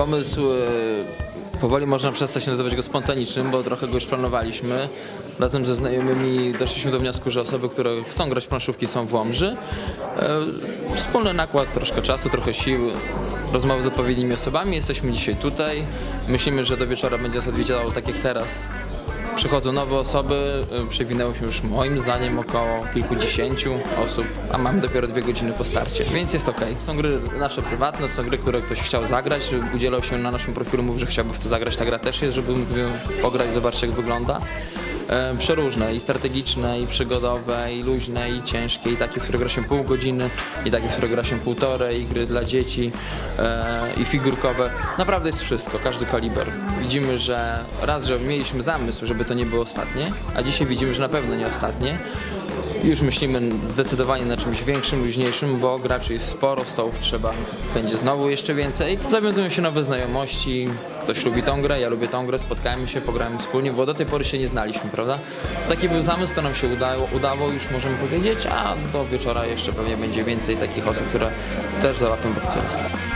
Pomysł e, powoli można przestać nazywać go spontanicznym, bo trochę go już planowaliśmy. Razem ze znajomymi doszliśmy do wniosku, że osoby, które chcą grać w planszówki są w Łomży. E, Wspólny nakład, troszkę czasu, trochę sił, rozmowy z odpowiednimi osobami. Jesteśmy dzisiaj tutaj. Myślimy, że do wieczora będzie nas odwiedziało tak jak teraz. Przychodzą nowe osoby, y, przewinęło się już moim zdaniem około kilkudziesięciu osób, a mamy dopiero dwie godziny po starcie, więc jest ok. Są gry nasze prywatne, są gry, które ktoś chciał zagrać, udzielał się na naszym profilu, mówił, że chciałby w to zagrać, ta gra też jest, żeby mógł pograć, zobaczyć jak wygląda. E, Przeróżne, i strategiczne, i przygodowe, i luźne, i ciężkie, i takie, w które gra się pół godziny, i takie, w które gra się półtorej, i gry dla dzieci, e, i figurkowe. Naprawdę jest wszystko, każdy kaliber. Widzimy, że raz, że mieliśmy zamysł, żeby to nie było ostatnie, a dzisiaj widzimy, że na pewno nie ostatnie. Już myślimy zdecydowanie na czymś większym, luźniejszym, bo graczy jest sporo, stołów trzeba będzie znowu jeszcze więcej. Zawiązują się nowe znajomości, ktoś lubi tą grę, ja lubię tą grę, spotkajmy się, pograjmy wspólnie, bo do tej pory się nie znaliśmy, prawda? Taki był zamysł, to nam się udało, udało już możemy powiedzieć, a do wieczora jeszcze pewnie będzie więcej takich osób, które też załapią bakcyla.